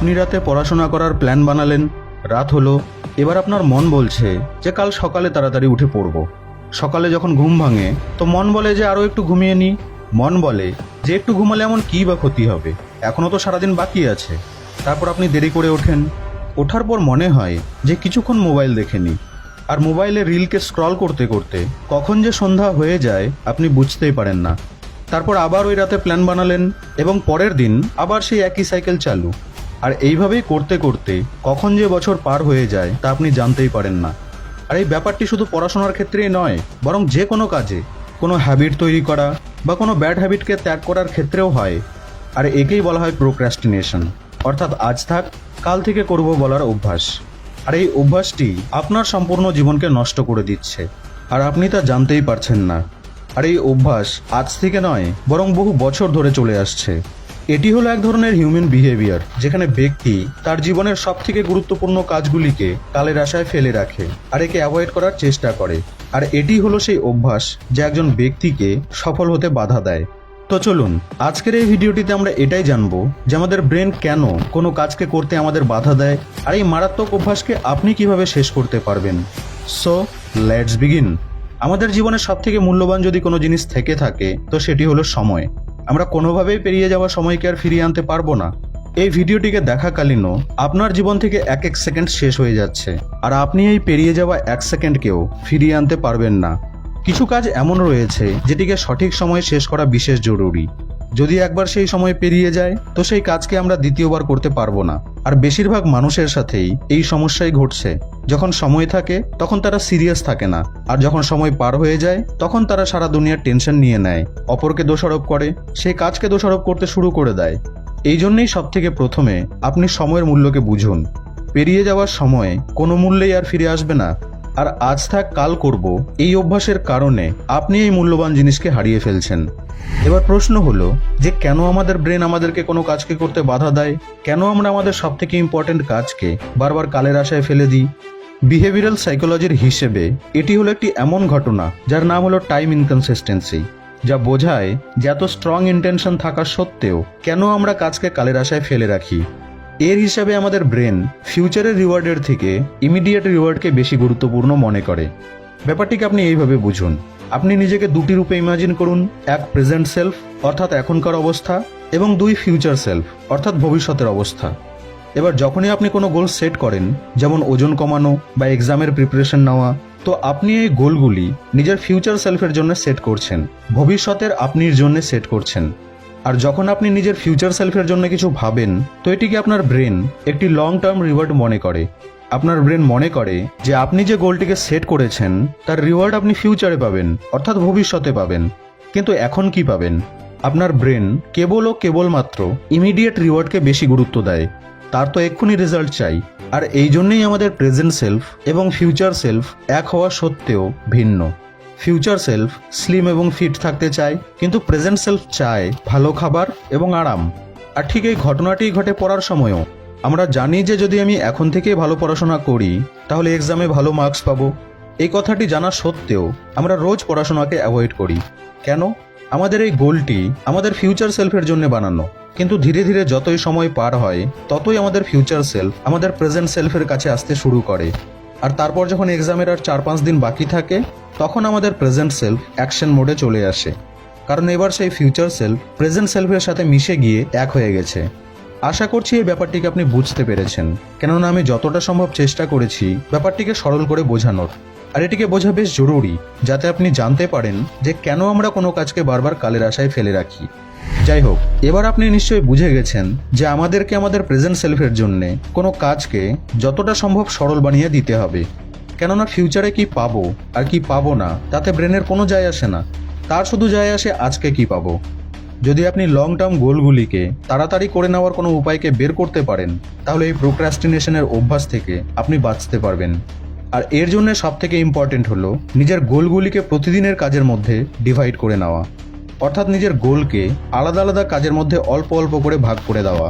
আপনি রাতে পড়াশোনা করার প্ল্যান বানালেন। রাত হলো, এবার আপনার মন বলছে যে কাল সকালে তাড়াতাড়ি উঠে পড়ব। সকালে যখন ঘুম ভাঙে, তো মন বলে যে আরও একটু ঘুমিয়ে নিই মন বলে যে একটু ঘুমালে এমন কী বা ক্ষতি হবে? এখনও তো সারাদিন বাকি আছে। তারপর আপনি দেরি করে ওঠেন। ওঠার পর মনে হয় যে কিছুক্ষণ মোবাইল দেখে নিই আর মোবাইলে রিলকে স্ক্রল করতে করতে কখন যে সন্ধ্যা হয়ে যায়, আপনি বুঝতেই পারেন না। তারপর আবার ওই রাতে প্ল্যান বানালেন এবং পরের দিন আবার সেই একই সাইকেল চালু। আর এইভাবেই করতে করতে কখন যে বছর পার হয়ে যায় তা আপনি জানতেই পারেন না। আর এই ব্যাপারটি শুধু পড়াশোনার ক্ষেত্রেই নয়, বরং যে কোনো কাজে, কোনো হ্যাবিট তৈরি করা বা কোনো ব্যাড হ্যাবিটকে ত্যাগ করার ক্ষেত্রেও হয়। আর একেই বলা হয় প্রোক্রাস্টিনেশন অর্থাৎ আজ থাক, কাল থেকে করব বলার অভ্যাস। আর এই অভ্যাসটি আপনার সম্পূর্ণ জীবনকে নষ্ট করে দিচ্ছে। আর আপনি তা জানতেই পারছেন না। আর এই অভ্যাস আজ থেকে নয়, বরং বহু বছর ধরে চলে আসছে। এটি হলো এক ধরনের হিউম্যান বিহেভিয়ার যেখানে ব্যক্তি তার জীবনের সব থেকে গুরুত্বপূর্ণ কাজগুলিকে কালের আশায় ফেলে রাখে আর একে অ্যাভয়েড করার চেষ্টা করে। আর এটি হলো সেই অভ্যাস যা একজন ব্যক্তিকে সফল হতে বাধা দেয়। তো চলুন, আজকের এই ভিডিওটিতে আমরা এটাই জানব যে আমাদের ব্রেন কেন কোনো কাজকে করতে আমাদের বাধা দেয় আর এই মারাত্মক অভ্যাসকে আপনি কীভাবে শেষ করতে পারবেন। সো লেটস বিগিন আমাদের জীবনে সব থেকে মূল্যবান যদি কোনো জিনিস থেকে থাকে, তো সেটি হলো সময়। আমরা কোনোভাবেই পেরিয়ে যাওয়া সময়কে আর ফিরিয়ে আনতে পারব না। এই ভিডিওটিকে দেখাকালীনও আপনার জীবন থেকে এক এক সেকেন্ড শেষ হয়ে যাচ্ছে, আর আপনি এই পেরিয়ে যাওয়া এক সেকেন্ডকেও ফিরিয়ে আনতে পারবেন না। কিছু কাজ এমন রয়েছে যেটিকে সঠিক সময়ে শেষ করা বিশেষ জরুরি। যদি একবার সেই সময় পেরিয়ে যায়, তো সেই কাজকে আমরা দ্বিতীয়বার করতে পারব না। আর বেশিরভাগ মানুষের সাথেই এই সমস্যাই ঘটছে। যখন সময় থাকে, তখন তারা সিরিয়াস থাকে না। আর যখন সময় পার হয়ে যায়, তখন তারা সারা দুনিয়ার টেনশন নিয়ে নেয়। অপরকে দোষারোপ করে সেই কাজকে দোষারোপ করতে শুরু করে দেয়। এই জন্যই সব থেকে প্রথমে আপনি সময়ের মূল্যকে বুঝুন। পেরিয়ে যাওয়ার সময় কোনো মূল্যেই আর ফিরে আসবে না। আর আজ থাক কাল করব। এই অভ্যাসের কারণে আপনি এই মূল্যবান জিনিসকে হারিয়ে ফেলছেন। এবার প্রশ্ন হলো, যে কেন আমাদের ব্রেন আমাদেরকে কোনো কাজকে করতে বাধা দেয়? কেন আমরা আমাদের সব থেকে ইম্পর্টেন্ট কাজকে বারবার কালের আশায় ফেলে দিই? বিহেভিয়ারাল সাইকোলজির হিসেবে এটি হলো একটি এমন ঘটনা, যার নাম হলো টাইম ইনকনসিস্টেন্সি যা বোঝায় যে এত স্ট্রং ইন্টেনশন থাকা সত্ত্বেও কেন আমরা কাজকে কালের আশায় ফেলে রাখি? এর হিসাবে আমাদের ব্রেন ফিউচারের রিওয়ার্ডের থেকে ইমিডিয়েট রিওয়ার্ডকে বেশি গুরুত্বপূর্ণ মনে করে। ব্যাপারটিকে আপনি এইভাবে বুঝুন। আপনি নিজেকে দুটি রূপে ইমাজিন করুন, এক প্রেজেন্ট সেলফ অর্থাৎ এখনকার অবস্থা, এবং দুই ফিউচার সেলফ অর্থাৎ ভবিষ্যতের অবস্থা। এবার যখনই আপনি কোনো গোল সেট করেন, যেমন ওজন কমানো বা এক্সামের প্রিপারেশন নেওয়া, তো আপনি এই গোলগুলি নিজের ফিউচার সেলফের জন্য সেট করছেন। ভবিষ্যতের আপনির জন্য সেট করছেন। আর যখন আপনি নিজের ফিউচার সেলফের জন্য কিছু ভাবেন, তো এটিকে আপনার ব্রেন একটি লং টার্ম রিওয়ার্ড মনে করে? আপনার ব্রেন মনে করে যে আপনি যে গোলটিকে সেট করেছেন, তার রিওয়ার্ড আপনি ফিউচারে পাবেন, অর্থাৎ ভবিষ্যতে পাবেন। কিন্তু এখন কি পাবেন? আপনার ব্রেন কেবল ও কেবলমাত্র ইমিডিয়েট রিওয়ার্ডকে বেশি গুরুত্ব দেয়। তার তো এক্ষুনি রেজাল্ট চাই। আর এই জন্যই আমাদের প্রেজেন্ট সেলফ এবং ফিউচার সেলফ এক হওয়া সত্ত্বেও ভিন্ন। ফিউচার সেলফ স্লিম এবং ফিট থাকতে চায়, কিন্তু প্রেজেন্ট সেলফ চায় ভালো খাবার এবং আরাম। আর ঠিক এই ঘটনাটি ঘটে পড়ার সময়ও। আমরা জানি যে যদি আমি এখন থেকেই ভালো পড়াশোনা করি, তাহলে এক্সামে ভালো মার্কস পাবো। এই কথাটি জানা সত্ত্বেও আমরা রোজ পড়াশোনাকে অ্যাভয়েড করি। কেন? আমাদের এই গোলটি আমাদের ফিউচার সেলফের জন্য বানানো। কিন্তু ধীরে ধীরে যতই সময় পার হয়, ততই আমাদের ফিউচার সেলফ আমাদের প্রেজেন্ট সেলফের কাছে আসতে শুরু করে। আর তারপর যখন এক্সামের আর চার পাঁচ দিন বাকি থাকে, তখন আমাদের প্রেজেন্ট সেলফ অ্যাকশন মোডে চলে আসে। কারণ এবার সেই ফিউচার সেলফ প্রেজেন্ট সেলফের সাথে মিশে গিয়ে এক হয়ে গেছে। আশা করছি এই ব্যাপারটিকে আপনি বুঝতে পেরেছেন। কেননা আমি যতটা সম্ভব চেষ্টা করেছি, ব্যাপারটিকে সরল করে বোঝানোর। আর এটিকে বোঝা বেশ জরুরি, যাতে আপনি জানতে পারেন যে কেন আমরা কোনো কাজকে বারবার কালের আশায় ফেলে রাখি। যাই হোক, এবার আপনি নিশ্চয়ই বুঝে গেছেন যে আমাদেরকে আমাদের প্রেজেন্ট সেলফের জন্যে কোনো কাজকে যতটা সম্ভব সরল বানিয়ে দিতে হবে। কেননা ফিউচারে কি পাবো আর কি পাবো না, তাতে ব্রেনের কোনো যায় আসে না। তার শুধু যায় আসে আজকে কি পাবো। যদি আপনি লং টার্ম গোলগুলিকে তাড়াতাড়ি করে নেওয়ার কোনো উপায়কে বের করতে পারেন, তাহলে এই প্রোক্রাস্টিনেশনের অভ্যাস থেকে আপনি বাঁচতে পারবেন। আর এর জন্য সব থেকে ইম্পর্টেন্ট হলো নিজের গোলগুলিকে প্রতিদিনের কাজের মধ্যে ডিভাইড করে নেওয়া, অর্থাৎ নিজের গোলকে আলাদা আলাদা কাজের মধ্যে অল্প অল্প করে ভাগ করে দেওয়া।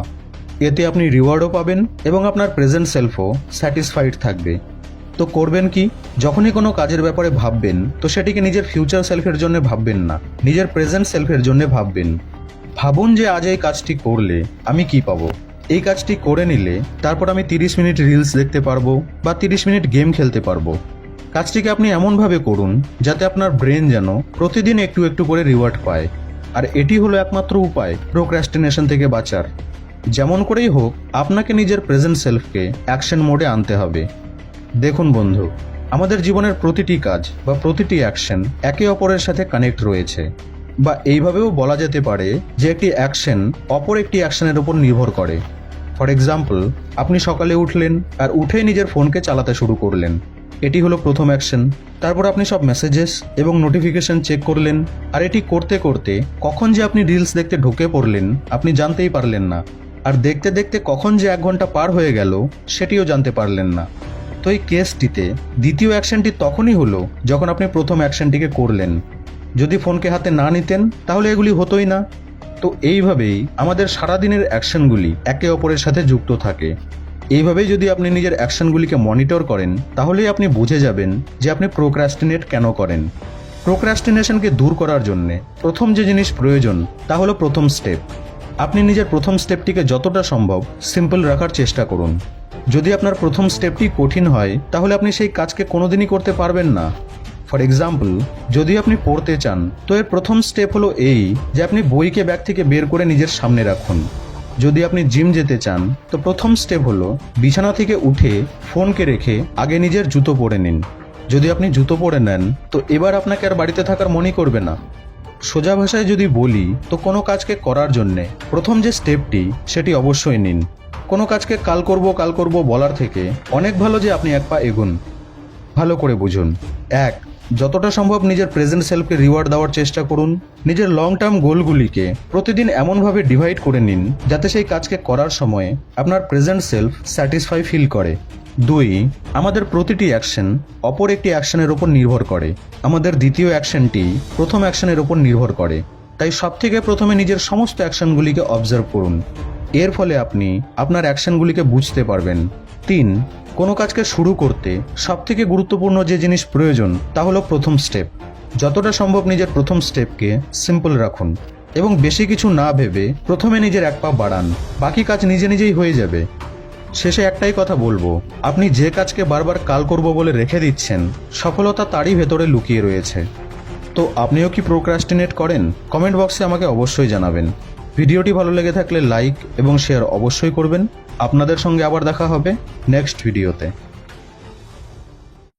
এতে আপনি রিওয়ার্ডও পাবেন এবং আপনার প্রেজেন্ট সেলফও স্যাটিসফাইড থাকবে। তো করবেন কি? যখনই কোনো কাজের ব্যাপারে ভাববেন, তো সেটিকে নিজের ফিউচার সেলফের জন্য ভাববেন না, নিজের প্রেজেন্ট সেলফের জন্য ভাববেন। ভাবুন যে আজ এই কাজটি করলে আমি কি পাবো? এই কাজটি করে নিলে তারপর আমি তিরিশ মিনিট রিলস দেখতে পারব বা তিরিশ মিনিট গেম খেলতে পারব। কাজটিকে আপনি এমনভাবে করুন যাতে আপনার ব্রেন যেন প্রতিদিন একটু একটু করে রিওয়ার্ড পায়। আর এটি হলো একমাত্র উপায় প্রোক্রাস্টিনেশন থেকে বাঁচার। যেমন করেই হোক, আপনাকে নিজের প্রেজেন্ট সেলফকে অ্যাকশন মোডে আনতে হবে। দেখুন বন্ধু, আমাদের জীবনের প্রতিটি কাজ বা প্রতিটি অ্যাকশন একে অপরের সাথে কানেক্ট রয়েছে। বা এইভাবেও বলা যেতে পারে যে একটি অ্যাকশন অপর একটি অ্যাকশনের উপর নির্ভর করে। ফর এক্সাম্পল আপনি সকালে উঠলেন আর উঠেই নিজের ফোনকে চালাতে শুরু করলেন। এটি হলো প্রথম অ্যাকশন তারপর আপনি সব মেসেজেস এবং নোটিফিকেশন চেক করলেন। আর এটি করতে করতে কখন যে আপনি রিলস দেখতে ঢুকে পড়লেন, আপনি জানতেই পারলেন না। আর দেখতে দেখতে কখন যে এক ঘণ্টা পার হয়ে গেল, সেটিও জানতে পারলেন না। তো এই কেসটিতে দ্বিতীয় অ্যাকশনটি তখনই হলো যখন আপনি প্রথম অ্যাকশনটিকে করলেন। যদি ফোনকে হাতে না নিতেন, তাহলে এগুলি হতোই না। তো এইভাবেই আমাদের সারাদিনের অ্যাকশনগুলি একে অপরের সাথে যুক্ত থাকে। এইভাবেই যদি আপনি নিজের অ্যাকশনগুলিকে মনিটর করেন, তাহলেই আপনি বুঝে যাবেন যে আপনি প্রোক্রাস্টিনেট কেন করেন। প্রোক্রাস্টিনেশনকে দূর করার জন্যে প্রথম যে জিনিস প্রয়োজন, তা হলো প্রথম স্টেপ। আপনি নিজের প্রথম স্টেপটিকে যতটা সম্ভব সিম্পল রাখার চেষ্টা করুন। যদি আপনার প্রথম স্টেপটি কঠিন হয়, তাহলে আপনি সেই কাজকে কোনোদিনই করতে পারবেন না। ফর এক্সাম্পল যদি আপনি পড়তে চান, তো এর প্রথম স্টেপ হলো এই যে আপনি বইকে ব্যাগ থেকে বের করে নিজের সামনে রাখুন। যদি আপনি জিম যেতে চান, তো প্রথম স্টেপ হলো বিছানা থেকে উঠে ফোনকে রেখে আগে নিজের জুতো পরে নিন। যদি আপনি জুতো পরে নেন, তো এবার আপনাকে আর বাড়িতে থাকার মনে করবে না। সোজা ভাষায় যদি বলি, তো কোনো কাজকে করার জন্যে প্রথম যে স্টেপটি সেটি অবশ্যই নিন। কোনো কাজকে কাল করব কাল করব বলার থেকে অনেক ভালো যে আপনি এক পা এগুন। ভালো করে বুঝুন। এক যতটা সম্ভব নিজের প্রেজেন্ট সেলফকে রিওয়ার্ড দেওয়ার চেষ্টা করুন। নিজের লং টার্ম গোলগুলিকে প্রতিদিন এমনভাবে ডিভাইড করে নিন, যাতে সেই কাজকে করার সময় আপনার প্রেজেন্ট সেলফ স্যাটিসফাই ফিল করে। দুই, আমাদের প্রতিটি অ্যাকশন অপর একটি অ্যাকশনের ওপর নির্ভর করে। আমাদের দ্বিতীয় অ্যাকশনটি প্রথম অ্যাকশনের ওপর নির্ভর করে। তাই সব থেকে প্রথমে নিজের সমস্ত অ্যাকশনগুলিকে অবজার্ভ করুন। এর ফলে আপনি আপনার অ্যাকশনগুলিকে বুঝতে পারবেন। তিন কোনো কাজকে শুরু করতে সবথেকে গুরুত্বপূর্ণ যে জিনিস প্রয়োজন, তা হলো প্রথম স্টেপ যতটা সম্ভব নিজের প্রথম স্টেপকে সিম্পল রাখুন এবং বেশি কিছু না ভেবে প্রথমে নিজের এক পা বাড়ান। বাকি কাজ নিজে নিজেই হয়ে যাবে। শেষে একটাই কথা বলব, আপনি যে কাজকে বারবার কাল করব বলে রেখে দিচ্ছেন, সফলতা তারই ভেতরে লুকিয়ে রয়েছে। তো আপনিও কি প্রোক্রাস্টিনেট করেন? কমেন্ট বক্সে আমাকে অবশ্যই জানাবেন। ভিডিওটি ভালো লেগে থাকলে লাইক এবং শেয়ার অবশ্যই করবেন। আপনাদের সঙ্গে আবার দেখা হবে নেক্সট ভিডিওতে।